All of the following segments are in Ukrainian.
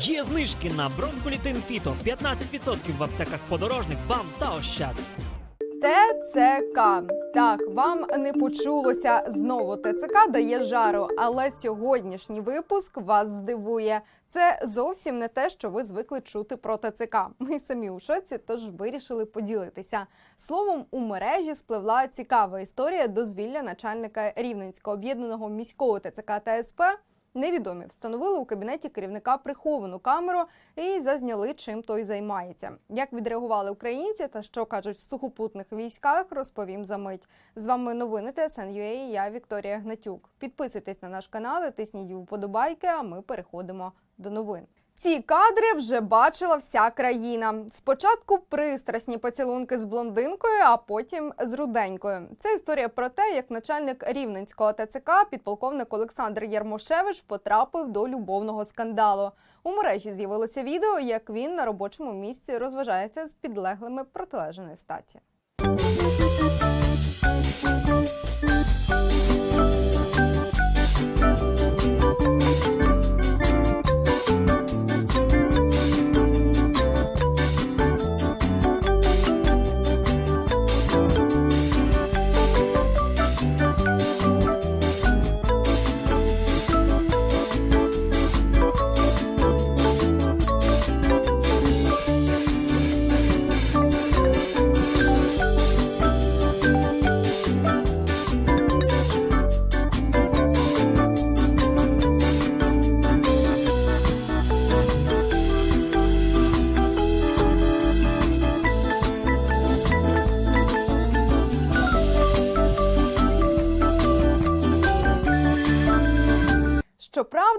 Є знижки на бронхолітин фіто 15% в аптеках подорожник, бам та ощад. ТЦК. Так, вам не почулося знову ТЦК дає жару, але сьогоднішній випуск вас здивує. Це зовсім не те, що ви звикли чути про ТЦК. Ми самі у шоці, тож вирішили поділитися. Словом, у мережі спливла цікава історія дозвілля начальника Рівненського об'єднаного міського ТЦК та СП. Невідомі встановили у кабінеті керівника приховану камеру і зазняли, чим той займається. Як відреагували українці та що кажуть в сухопутних військах, розповім за мить. З вами новини ТСН.UA, Я Вікторія Гнатюк. Підписуйтесь на наш канал, тисніть вподобайки. А ми переходимо до новин. Ці кадри вже бачила вся країна. Спочатку пристрасні поцілунки з блондинкою, а потім з руденькою. Це історія про те, як начальник рівненського ТЦК, підполковник Олександр Ярмошевич, потрапив до любовного скандалу. У мережі з'явилося відео, як він на робочому місці розважається з підлеглими протилежної статі.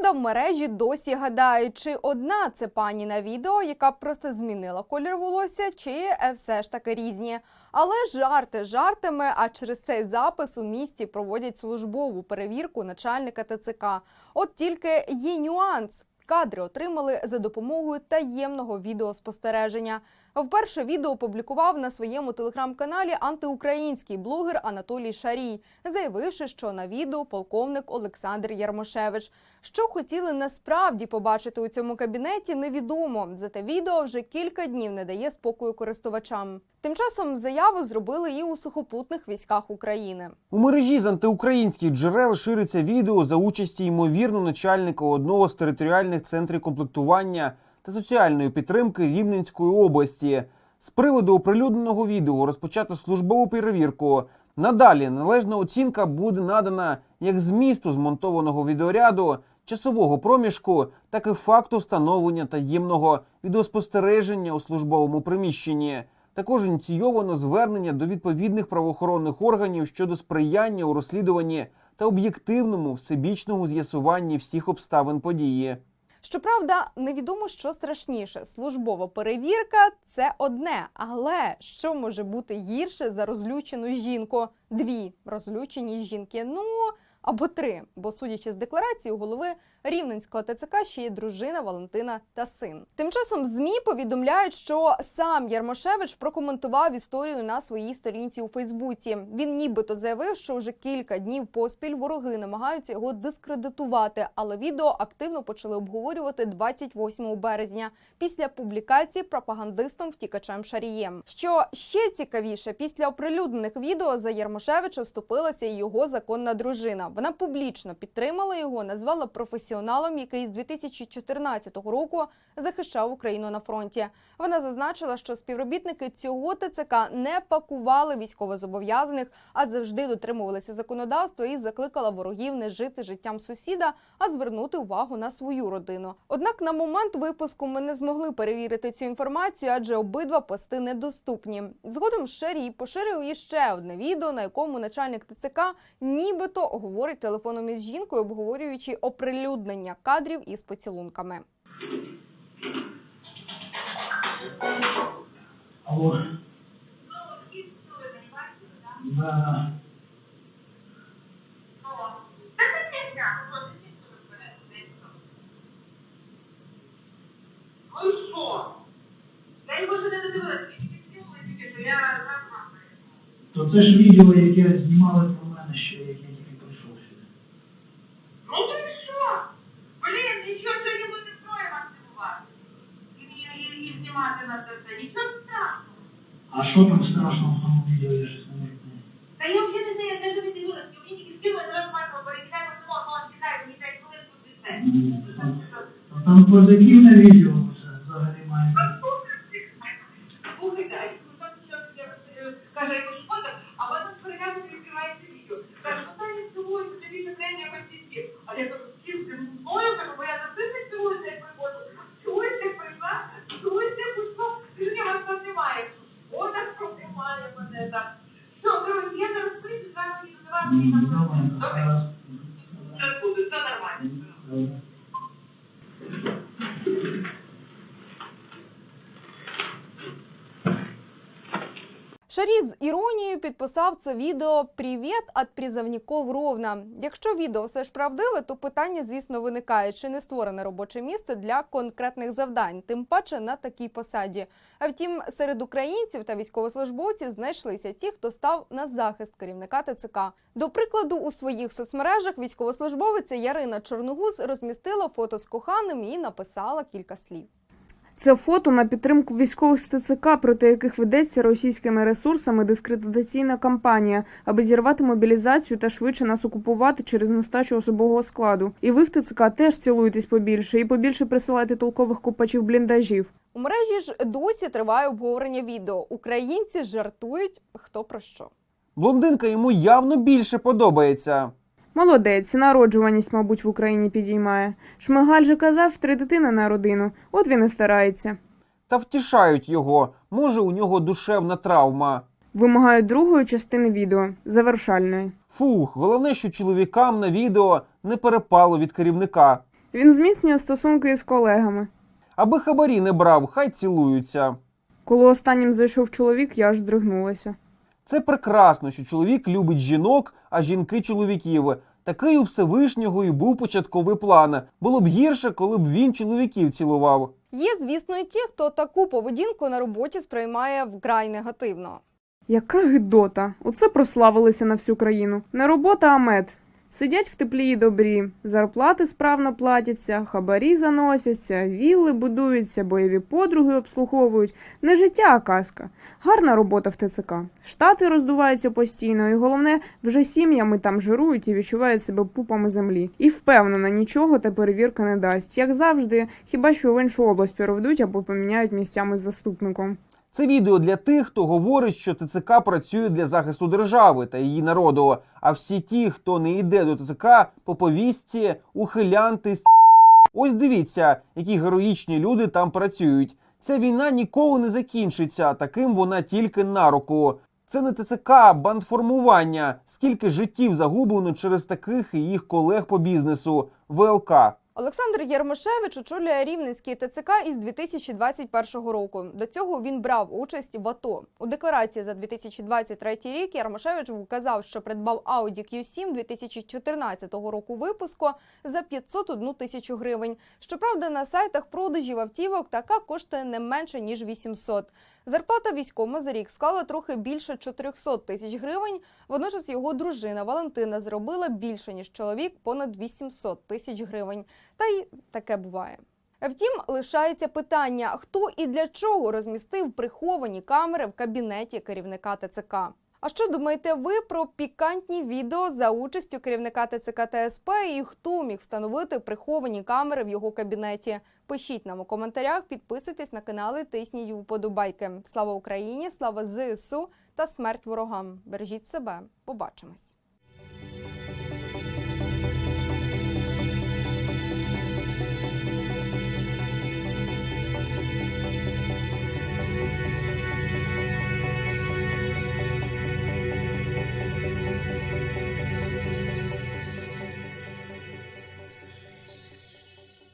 Щоправда, в мережі досі гадають, чи одна це пані на відео, яка просто змінила колір волосся, чи все ж таки різні. Але жарти жартами, а через цей запис у місті проводять службову перевірку начальника ТЦК. От тільки є нюанс. Кадри отримали за допомогою таємного відеоспостереження. Вперше відео опублікував на своєму телеграм-каналі антиукраїнський блогер Анатолій Шарій, заявивши, що на відео полковник Олександр Ярмошевич. Що хотіли насправді побачити у цьому кабінеті, невідомо. Зате відео вже кілька днів не дає спокою користувачам. Тим часом заяву зробили і у сухопутних військах України. У мережі з антиукраїнських джерел шириться відео за участі ймовірно начальника одного з територіальних центрів комплектування та соціальної підтримки Рівненської області. З приводу оприлюдненого відео розпочато службову перевірку. Надалі належна оцінка буде надана як змісту змонтованого відеоряду, часового проміжку, так і факту встановлення таємного відеоспостереження у службовому приміщенні. Також ініційовано звернення до відповідних правоохоронних органів щодо сприяння у розслідуванні та об'єктивному всебічному з'ясуванні всіх обставин події. Щоправда, невідомо, що страшніше. Службова перевірка це одне, але що може бути гірше за розлючену жінку? Дві розлючені жінки. Ну або три. Бо, судячи з декларації, у голови Рівненського ТЦК ще є дружина Валентина та син. Тим часом ЗМІ повідомляють, що сам Ярмошевич прокоментував історію на своїй сторінці у Фейсбуці. Він нібито заявив, що вже кілька днів поспіль вороги намагаються його дискредитувати, але відео активно почали обговорювати 28 березня після публікації пропагандистом втікачем Шарієм. Що ще цікавіше, після оприлюднених відео за Ярмошевича вступилася і його законна дружина. Вона публічно підтримала його, назвала професіоналом, який з 2014 року захищав Україну на фронті. Вона зазначила, що співробітники цього ТЦК не пакували військовозобов'язаних, а завжди дотримувалися законодавства і закликала ворогів не жити життям сусіда, а звернути увагу на свою родину. Однак на момент випуску ми не змогли перевірити цю інформацію, адже обидва пости недоступні. Згодом Шарій поширив іще одне відео, на якому начальник ТЦК нібито говорить телефоном із жінкою, обговорюючи оприлюднення кадрів із поцілунками. Алло. Да. То це ж відео, яке знімали про мене, що як я тільки прийшов сюди. Ну то і що? Блін, нічого сьогодні буде троє вас не буває. на це все. Нічого страшного. А що там страшного в тому відео, я щось не можу поняти. Та я взагалі не знаю, я теж не дивилась, мені тільки скинули, зараз бачила, перекидай тому вона а мені 5 хвилин тут і все. Ну, там- ну, позитивне відео це взагалі має. Слухай, там е, каже, його шкода, а потім перегляду відкривається відео. Каже, ну дай не цілуйся, тобі не треба якось сидіти. А я кажу, з ким ти мною, кажу, бо я завжди не цілуюся, як приходжу. Цілуйся, як прийшла, цілуйся, як пішло. Сьогодні вас там немає. О, так немає мене так. Все, коротше, я зараз прийду, зараз мені додавати, мені М, там Добре, Добре? гаразд. Все буде, все нормально. Шарі з іронією підписав це відео Привіт від призовників Ровна. Якщо відео все ж правдиве, то питання, звісно, виникає, чи не створене робоче місце для конкретних завдань, тим паче на такій посаді. А втім, серед українців та військовослужбовців знайшлися ті, хто став на захист керівника ТЦК. До прикладу, у своїх соцмережах військовослужбовиця Ярина Чорногуз розмістила фото з коханим і написала кілька слів. Це фото на підтримку військових з ТЦК, проти яких ведеться російськими ресурсами дискредитаційна кампанія, аби зірвати мобілізацію та швидше нас окупувати через нестачу особового складу. І ви в ТЦК теж цілуєтесь побільше і побільше присилайте толкових купачів бліндажів. У мережі ж досі триває обговорення відео. Українці жартують хто про що. Блондинка йому явно більше подобається. Молодець, народжуваність, мабуть, в Україні підіймає. Шмигаль же казав три дитини на родину. От він і старається. Та втішають його. Може, у нього душевна травма. Вимагають другої частини відео завершальної. Фух, головне, що чоловікам на відео не перепало від керівника. Він зміцнює стосунки із колегами. Аби хабарі не брав, хай цілуються. Коли останнім зайшов чоловік, я аж здригнулася. Це прекрасно, що чоловік любить жінок, а жінки чоловіків. Такий у Всевишнього і був початковий план. Було б гірше, коли б він чоловіків цілував. Є, звісно, і ті, хто таку поведінку на роботі сприймає вкрай негативно. Яка гидота! Оце прославилися на всю країну. Не робота, а мед. Сидять в теплі і добрі, зарплати справно платяться, хабарі заносяться, вілли будуються, бойові подруги обслуговують. Не життя, а казка. Гарна робота в ТЦК. Штати роздуваються постійно, і головне, вже сім'ями там жирують і відчувають себе пупами землі. І впевнена, нічого та перевірка не дасть. Як завжди, хіба що в іншу область переведуть або поміняють місцями з заступником. Це відео для тих, хто говорить, що ТЦК працює для захисту держави та її народу. А всі ті, хто не йде до ТЦК, по повістці, ухилянти. Ось дивіться, які героїчні люди там працюють. Ця війна ніколи не закінчиться, таким вона тільки на руку. Це не ТЦК, бандформування. Скільки життів загублено через таких і їх колег по бізнесу. ВЛК. Олександр Єрмошевич очолює Рівненський ТЦК із 2021 року. До цього він брав участь в АТО. У декларації за 2023 рік Єрмошевич вказав, що придбав Audi Q7 2014 року випуску за 501 тисячу гривень. Щоправда, на сайтах продажів автівок така коштує не менше ніж 800. Зарплата військовому за рік склала трохи більше 400 тисяч гривень. Водночас його дружина Валентина зробила більше ніж чоловік понад 800 тисяч гривень. Та й таке буває. Втім, лишається питання, хто і для чого розмістив приховані камери в кабінеті керівника ТЦК. А що думаєте ви про пікантні відео за участю керівника ТЦК ТСП СП і хто міг встановити приховані камери в його кабінеті? Пишіть нам у коментарях, підписуйтесь на канали, тисніть вподобайки. Слава Україні, слава ЗСУ та смерть ворогам. Бережіть себе. Побачимось.